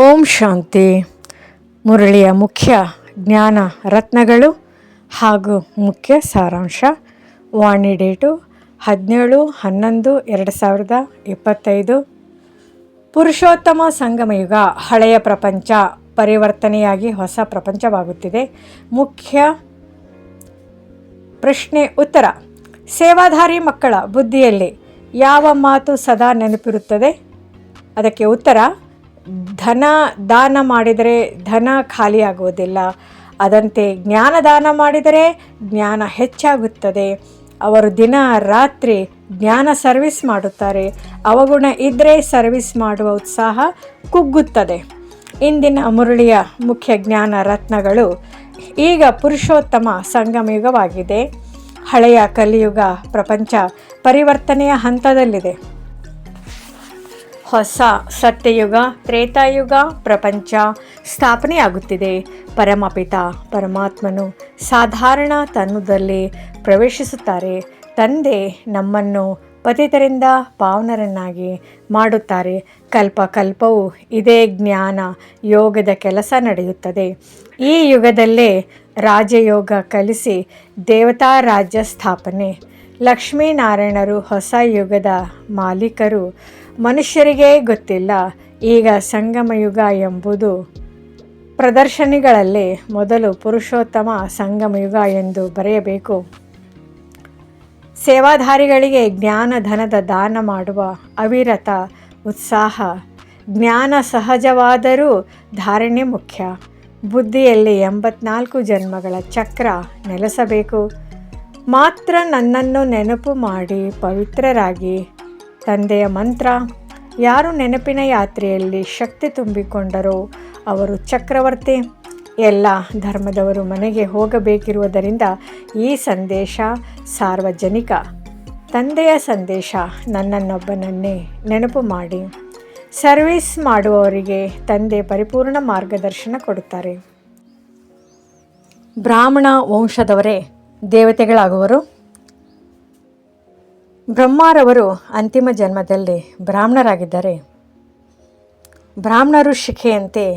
ಓಂ ಶಾಂತಿ. ಮುರಳಿಯ ಮುಖ್ಯ ಜ್ಞಾನ ರತ್ನಗಳು ಹಾಗೂ ಮುಖ್ಯ ಸಾರಾಂಶ. ವಾಣಿ ಡೇಟು ಹದಿನೇಳು, ಹನ್ನೊಂದು, ಎರಡು ಸಾವಿರದ ಇಪ್ಪತ್ತೈದು. ಪುರುಷೋತ್ತಮ ಸಂಗಮಯುಗ ಹಳೆಯ ಪ್ರಪಂಚ ಪರಿವರ್ತನೆಯಾಗಿ ಹೊಸ ಪ್ರಪಂಚವಾಗುತ್ತಿದೆ. ಮುಖ್ಯ ಪ್ರಶ್ನೆ ಉತ್ತರ. ಸೇವಾಧಾರಿ ಮಕ್ಕಳ ಬುದ್ಧಿಯಲ್ಲಿ ಯಾವ ಮಾತು ಸದಾ ನೆನಪಿರುತ್ತದೆ? ಅದಕ್ಕೆ ಉತ್ತರ ಧನ ದಾನ ಮಾಡಿದರೆ ಧನ ಖಾಲಿಯಾಗುವುದಿಲ್ಲ ಅದಂತೆ ಜ್ಞಾನ ದಾನ ಮಾಡಿದರೆ ಜ್ಞಾನ ಹೆಚ್ಚಾಗುತ್ತದೆ. ಅವರು ದಿನ ರಾತ್ರಿ ಜ್ಞಾನ ಸರ್ವಿಸ್ ಮಾಡುತ್ತಾರೆ. ಅವಗುಣ ಇದ್ದರೆ ಸರ್ವಿಸ್ ಮಾಡುವ ಉತ್ಸಾಹ ಕುಗ್ಗುತ್ತದೆ. ಇಂದಿನ ಮುರಳಿಯ ಮುಖ್ಯ ಜ್ಞಾನ ರತ್ನಗಳು ಈಗ ಪುರುಷೋತ್ತಮ ಸಂಗಮಯುಗವಾಗಿದೆ. ಹಳೆಯ ಕಲಿಯುಗ ಪ್ರಪಂಚ ಪರಿವರ್ತನೆಯ ಹಂತದಲ್ಲಿದೆ. ಹೊಸ ಸತ್ಯಯುಗ, ತ್ರೇತಾಯುಗ, ಪ್ರಪಂಚ ಸ್ಥಾಪನೆಯಾಗುತ್ತಿದೆ. ಪರಮಪಿತ ಪರಮಾತ್ಮನು ಸಾಧಾರಣ ತನುದಲ್ಲಿ ಪ್ರವೇಶಿಸುತ್ತಾರೆ. ತಂದೆ ನಮ್ಮನ್ನು ಪತಿತರಿಂದ ಪಾವನರನ್ನಾಗಿ ಮಾಡುತ್ತಾರೆ. ಕಲ್ಪ ಕಲ್ಪವು ಇದೇ ಜ್ಞಾನ ಯೋಗದ ಕೆಲಸ ನಡೆಯುತ್ತದೆ. ಈ ಯುಗದಲ್ಲೇ ರಾಜಯೋಗ ಕಲಿಸಿ ದೇವತಾ ರಾಜ್ಯ ಸ್ಥಾಪನೆ. ಲಕ್ಷ್ಮೀನಾರಾಯಣರು ಹೊಸ ಯುಗದ ಮಾಲೀಕರು. ಮನುಷ್ಯರಿಗೆ ಗೊತ್ತಿಲ್ಲ, ಈಗ ಸಂಗಮಯುಗ ಎಂಬುದು ಪ್ರದರ್ಶನಿಗಳಲ್ಲಿ ಮೊದಲು ಪುರುಷೋತ್ತಮ ಸಂಗಮಯುಗ ಎಂದು ಬರೆಯಬೇಕು. ಸೇವಾಧಾರಿಗಳಿಗೆ ಜ್ಞಾನ ಧನದ ದಾನ ಮಾಡುವ ಅವಿರತ ಉತ್ಸಾಹ. ಜ್ಞಾನ ಸಹಜವಾದರೂ ಧಾರಣೆ ಮುಖ್ಯ. ಬುದ್ಧಿಯಲ್ಲಿ ಎಂಬತ್ನಾಲ್ಕು ಜನ್ಮಗಳ ಚಕ್ರ ನೆಲೆಸಬೇಕು. ಮಾತ್ರ ನನ್ನನ್ನು ನೆನಪು ಮಾಡಿ ಪವಿತ್ರರಾಗಿ. ತಂದೆಯ ಮಂತ್ರ, ಯಾರು ನೆನಪಿನ ಯಾತ್ರೆಯಲ್ಲಿ ಶಕ್ತಿ ತುಂಬಿಕೊಂಡರೋ ಅವರು ಚಕ್ರವರ್ತಿ. ಎಲ್ಲ ಧರ್ಮದವರು ಮನೆಗೆ ಹೋಗಬೇಕಿರುವುದರಿಂದ ಈ ಸಂದೇಶ ಸಾರ್ವಜನಿಕ. ತಂದೆಯ ಸಂದೇಶ, ನನ್ನನ್ನೊಬ್ಬನನ್ನೇ ನೆನಪು ಮಾಡಿ. ಸರ್ವಿಸ್ ಮಾಡುವವರಿಗೆ ತಂದೆ ಪರಿಪೂರ್ಣ ಮಾರ್ಗದರ್ಶನ ಕೊಡುತ್ತಾರೆ. ಬ್ರಾಹ್ಮಣ ವಂಶದವರೇ ದೇವತೆಗಳಾಗುವರು. ಬ್ರಹ್ಮಾರವರು ಅಂತಿಮ ಜನ್ಮದಲ್ಲಿ ಬ್ರಾಹ್ಮಣರಾಗಿದ್ದಾರೆ. ಬ್ರಾಹ್ಮಣರು ಶಿಖೆಯಂತೆ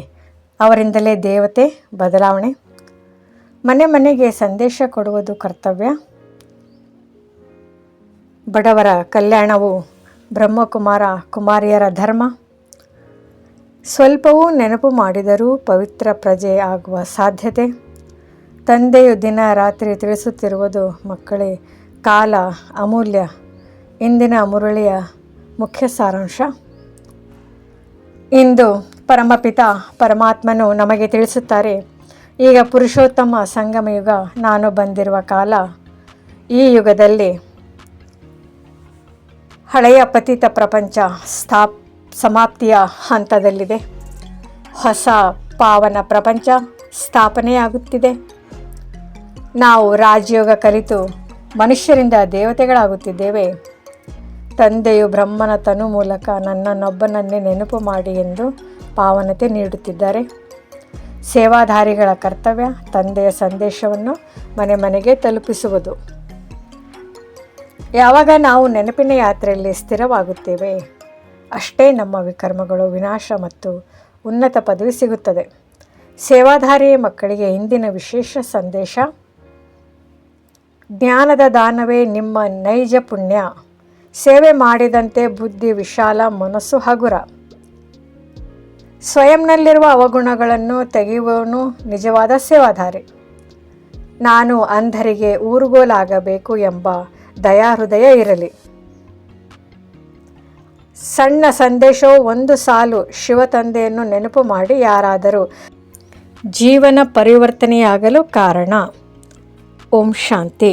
ಅವರಿಂದಲೇ ದೇವತೆ, ಬದಲಾವಣೆ. ಮನೆ ಮನೆಗೆ ಸಂದೇಶ ಕೊಡುವುದು ಕರ್ತವ್ಯ. ಬಡವರ ಕಲ್ಯಾಣವು ಬ್ರಹ್ಮಕುಮಾರ, ಕುಮಾರಿಯರ ಧರ್ಮ. ಸ್ವಲ್ಪವೂ ನೆನಪು ಮಾಡಿದರೂ ಪವಿತ್ರ ಪ್ರಜೆ ಆಗುವ ಸಾಧ್ಯತೆ. ತಂದೆಯು ದಿನ ರಾತ್ರಿ ತಿಳಿಸುತ್ತಿರುವುದು ಮಕ್ಕಳೇ, ಕಾಲ ಅಮೂಲ್ಯ, ಇಂದಿನ ಮುರಳಿಯ ಮುಖ್ಯ ಸಾರಾಂಶ. ಇಂದು ಪರಮಪಿತ ಪರಮಾತ್ಮನು ನಮಗೆ ತಿಳಿಸುತ್ತಾರೆ, ಈಗ ಪುರುಷೋತ್ತಮ ಸಂಗಮ ಯುಗ ನಾನು ಬಂದಿರುವ ಕಾಲ ಈ ಯುಗದಲ್ಲಿ ಹಳೆಯ ಪತಿತ ಪ್ರಪಂಚ ಸ್ಥಾಪ್, ಸಮಾಪ್ತಿಯ ಹಂತದಲ್ಲಿದೆ. ಹೊಸ ಪಾವನ ಪ್ರಪಂಚ ಸ್ಥಾಪನೆಯಾಗುತ್ತಿದೆ. ನಾವು ರಾಜಯೋಗ ಕಲಿತು ಮನುಷ್ಯರಿಂದ ದೇವತೆಗಳಾಗುತ್ತಿದ್ದೇವೆ. ತಂದೆಯು ಬ್ರಹ್ಮನ ತನು ಮೂಲಕ ನನ್ನನ್ನೊಬ್ಬನನ್ನೇ ನೆನಪು ಮಾಡಿ ಎಂದು ಪಾವನತೆ ನೀಡುತ್ತಿದ್ದಾರೆ. ಸೇವಾಧಾರಿಗಳ ಕರ್ತವ್ಯ ತಂದೆಯ ಸಂದೇಶವನ್ನು ಮನೆ ಮನೆಗೆ ತಲುಪಿಸುವುದು. ಯಾವಾಗ ನಾವು ನೆನಪಿನ ಯಾತ್ರೆಯಲ್ಲಿ ಸ್ಥಿರವಾಗುತ್ತೇವೆ, ಅಷ್ಟೇ ನಮ್ಮ ವಿಕರ್ಮಗಳು ವಿನಾಶ ಮತ್ತು ಉನ್ನತ ಪದವಿ ಸಿಗುತ್ತದೆ. ಸೇವಾಧಾರಿ ಮಕ್ಕಳಿಗೆ ಇಂದಿನ ವಿಶೇಷ ಸಂದೇಶ ಜ್ಞಾನದ ದಾನವೇ ನಿಮ್ಮ ನೈಜ ಪುಣ್ಯ. ಸೇವೆ ಮಾಡಿದಂತೆ ಬುದ್ಧಿ ವಿಶಾಲ ಮನಸ್ಸು ಹಗುರ. ಸ್ವಯಂನಲ್ಲಿರುವ ಅವಗುಣಗಳನ್ನು ತೆಗೆಯುವನು ನಿಜವಾದ ಸೇವಾಧಾರಿ. ನಾನು ಅಂಧರಿಗೆ ಊರುಗೋಲಾಗಬೇಕು ಎಂಬ ದಯಾಹೃದಯ ಇರಲಿ. ಸಣ್ಣ ಸಂದೇಶವು ಒಂದು ಸಾಲು ಶಿವ ತಂದೆಯನ್ನು ನೆನಪು ಮಾಡಿ ಯಾರಾದರೂ ಜೀವನ ಪರಿವರ್ತನೆಯಾಗಲು ಕಾರಣ. ಓಂ ಶಾಂತಿ